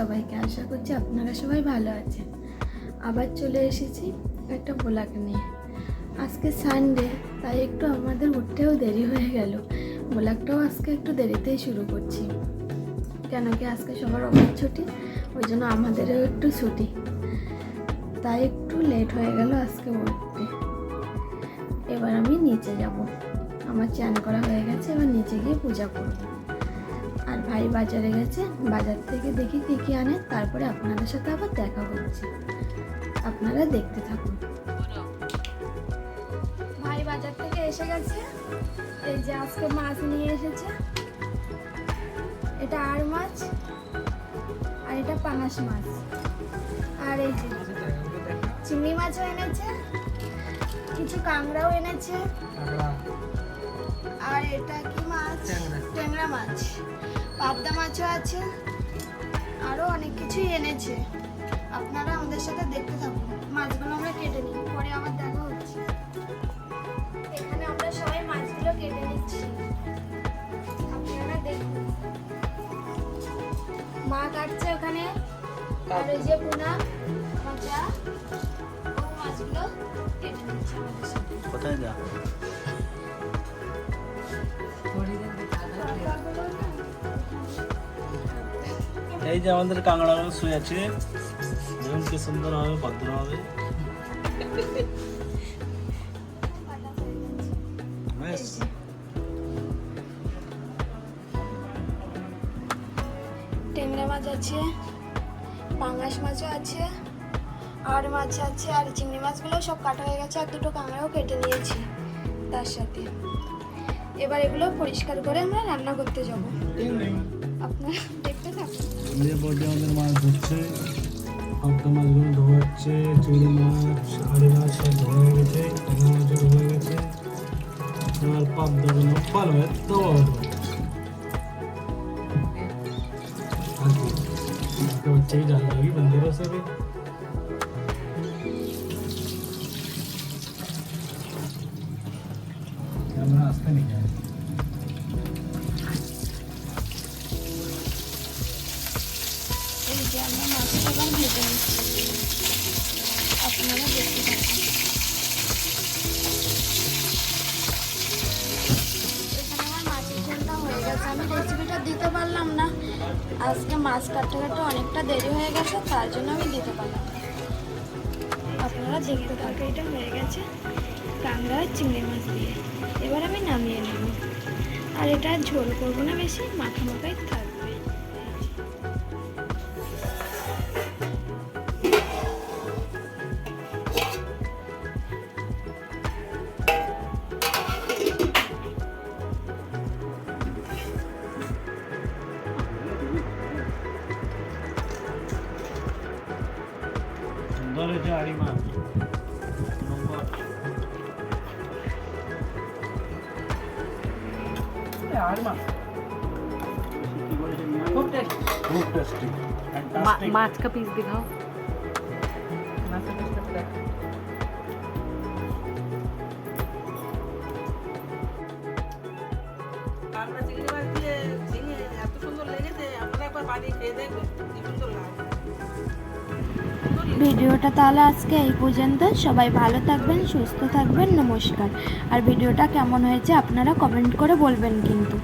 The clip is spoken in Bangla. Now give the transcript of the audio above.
সবাইকে আশা করছি আপনারা সবাই ভালো আছেন। আবার চলে এসেছি একটা ব্লগ নিয়ে। আজকে সানডে তাই একটু আমাদের উঠতেও দেরি হয়ে গেল। ব্লগটাও আজকে একটু দেরিতেই শুরু করছি। কেন কি আজকে সবার অফিস ছুটি, ওই জন্য আমাদেরও একটু ছুটি। তাই একটু লেট হয়ে গেল আজকে উঠতে। এবার আমি নিচে যাব। আমার চান করা হয়ে গেছে, এবার নিচে গিয়ে পূজা করব। ভাই বাজারে গেছে, বাজার থেকে দেখি কী কী আনে, তারপরে আপনাদের সাথে আবার দেখা হচ্ছে আপনারা দেখতে থাকুন। ভাই বাজার থেকে এসে গেছে। এই যে আজকে মাছ নিয়ে এসেছে। এটা আর মাছ, আর এটা পাঙাশ মাছ। আর এই যে চিংড়ি মাছও এনেছে, কিছু কাঁকড়াও এনেছে। আর এটা কি মাছ? ট্যাংরা। মাছ। পাবদা মাছও আছে। আরও অনেক কিছুই এনেছে। আপনারা আমাদের সাথে দেখতে থাকুন। মাছগুলো আমরা কেটে নিই। পরে আবার দেখা হচ্ছে। এখানে আমরা সবাই মাছগুলো কেটে নিচ্ছি। আপনারা দেখুন। মা কাটছে ওখানে। আর ওই যে পুনা মজা ও মাছগুলো কেটে নিচ্ছে আমাদের সাথে। কোথায় যা? এই যে আমাদের কাঁকড়াগুলো শুয়ে আছে। দেখুন কি সুন্দর হবে ভদ্র হবে। ট্যাংরা মাছ আছে পাঙাশ মাছও আছে আর মাছ আছে আর চিংড়ি মাছগুলো সব কাটা হয়ে গেছে আর দুটো কাঁকড়াও কেটে নিয়েছি তার সাথে। এবার এগুলো পরিষ্কার করে আমরা রান্না করতে যাব। আপনারা দেখতে থাকুন যে বডি আমাদের মাছ ধরছে পাবদা মাছগুলো ধোয়াচ্ছে চিংড়ি মাছ আড়ি মাছ সব ধোয়া হয়ে গেছে ট্যাংরা মাছও ধোয়া হয়ে গেছে আর পাবদাগুলো ভালো হয় তো बच्चे ही डाल लगी बंदरों से भी कैमरा आस्ते नहीं गया আমি রেসিপিটা দিতে পারলাম না। আজকে মাছ কাটতে কাটতে অনেকটা দেরি হয়ে গেছে, তার জন্য আমি দিতে পারলাম আপনারা দেখতে এটা হয়ে গেছে কাঁকড়া চিংড়ি মাছ দিয়ে। এবার আমি নামিয়ে নেব। আর এটা ঝোল করব না বেশি, মাখা মাখাই থাকবে সুন্দর হয়েছে আড়ি মাছ নম্বর खूब टेस्ट খুব টেস্টি मा- माछ का पीस दिखाओ माछ का पीस दिखाओ। কাঁকড়া চিংড়ি মাছ দিয়ে ঝিঙে এত সুন্দর লেগেছে আপনারা একবার বানিয়ে খেয়ে দেখবেন কি সুন্দর লাগে ভিডিওটা তাহলে আজকে এই পর্যন্ত। সবাই ভালো থাকবেন, সুস্থ থাকবেন, নমস্কার। আর ভিডিওটা কেমন হয়েছে আপনারা কমেন্ট করে বলবেন কিন্তু।